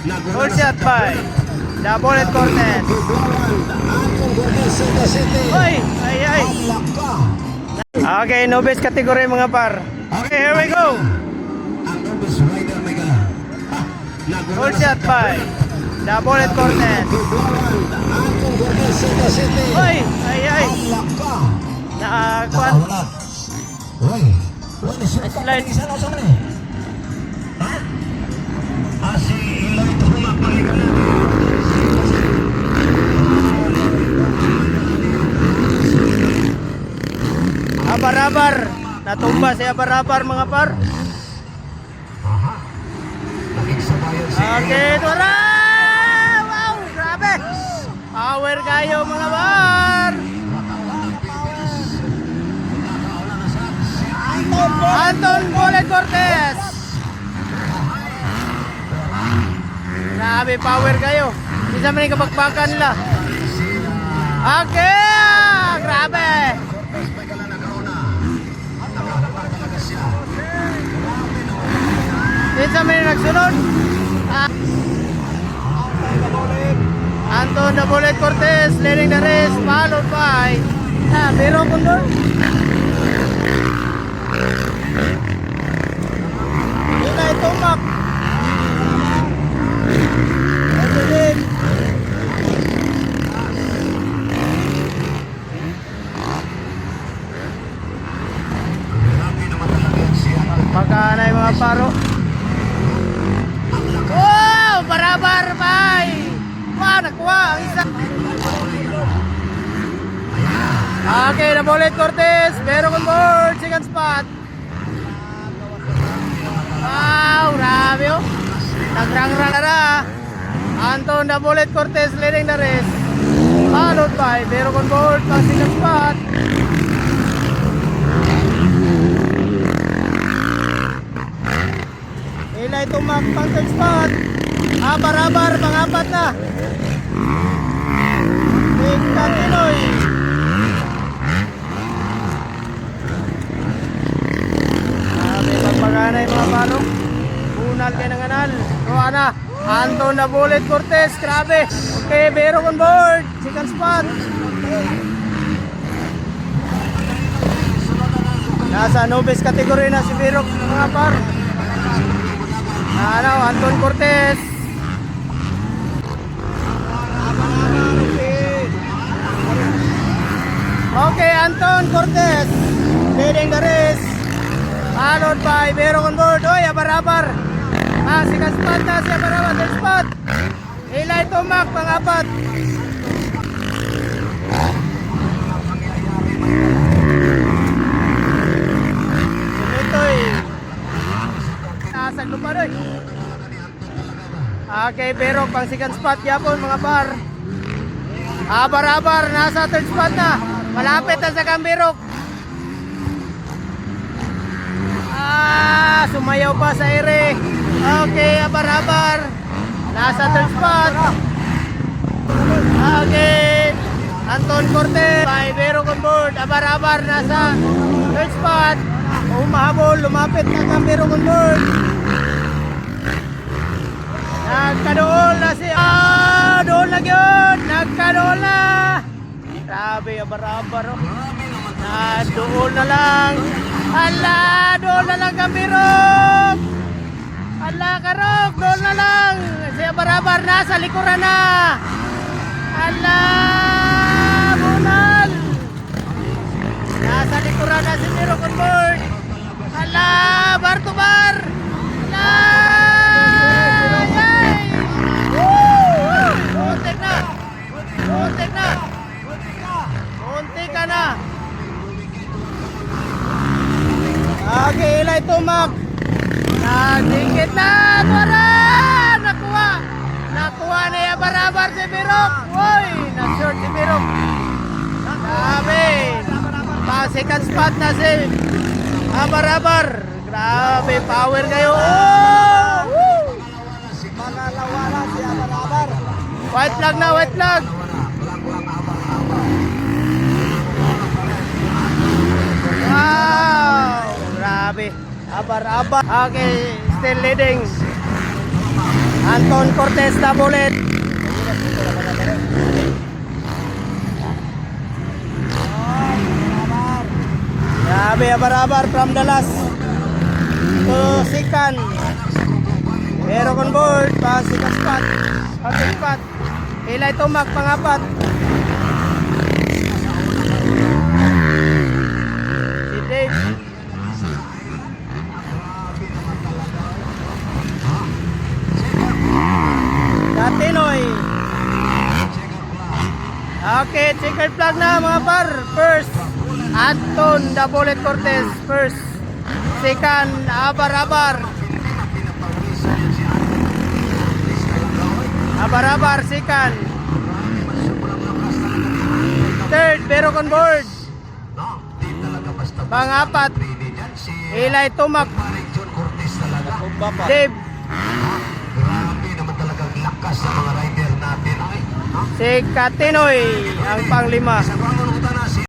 Full shot by Double at Cortez. Oy, ay ay. Okay, novice category mga par. Okay, here we go. Full shot by Double at Cortez. Oy, ay ay. Nakakuan. Slide. Abar-abar. Natumba si abar-abar mga par. Okay, tura! Wow, grabe! Power kayo mga par! Anton Bullet Cortez! Grabe, power kayo. Isa man yung kapagpakan nila. Okay! ah, Grabe! Isa man yung nagsunod. Ah. Anton the Bullet Cortez leading the race followed by ah, Biro Condor. Barabar bay! Wow, nakuha ang isa. Okay, na Bullet Cortez. Meron on board. Second spot. Wow, grabe oh. Nagrangrang na na. Anton Bullet Cortez leading the race. Followed by Meron on board. Second spot. Ilay tumak third spot. Abar-abar, pangapat na. Big Tatinoy. Sabi magpaganay mga palo. Bunal kayo ng anal. So ana, Anton na Bullet Cortez, grabe. Okay, Bero on board. Second spot. Nasa novice category na si Bero mga par. Ano, Anton Cortez. Okay, Anton Cortez leading the race. Followed by Vero on board. Oy, abar-abar. Ah, si spot na si abar-abar. Third spot. Ilay tumak, pang-apat. Ito'y Nasa lupa doy. Okay, pero pang second spot yapon mga par. Abar-abar, nasa third spot na. Malapit na sa Kambirok. Ah, sumayaw pa sa ere. Okay, abar-abar. Nasa third spot. Okay. Anton Cortez, on board. Abar-abar, nasa third spot. Umahabol, lumapit na Kambirok on board. Nagkadool na si... Ah, doon na yun! Nagkadool na! Grabe, abar-abar oh. Na, doon na lang. Ala, doon na lang Kambirok! Ala, Karok, doon na lang. Si abar-abar nasa likuran na. Ala, bunal. Nasa likuran na si Mirok on board. Ala, bar to bar. Okay, ilay tumak. Nagdikit na. Tuwara! Nakuha. Nakuha na yung barabar si Birok. Uy, na-short si Birok. Grabe. Pa second spot na si Abarabar. Grabe, power kayo. Oh! Woo! Mangalawala si Abarabar. White flag na, white flag. Wow! Abar-abar. Okay, still leading. Anton Cortez na bullet. Grabe, abar-abar from Dallas to Sikan. Pero on board, pa Sikan spot. Pating spot. Ilay tumak, pangapat. Si Dave. Datinoy. Okay, checkered flag na mga par. First, Anton Bullet Cortez. First. Second, Abar-Abar. Abar-Abar, second. Third, Pero on board. Pangapat, Ilay Tumak. Dave. Si Katinoy ang panglima.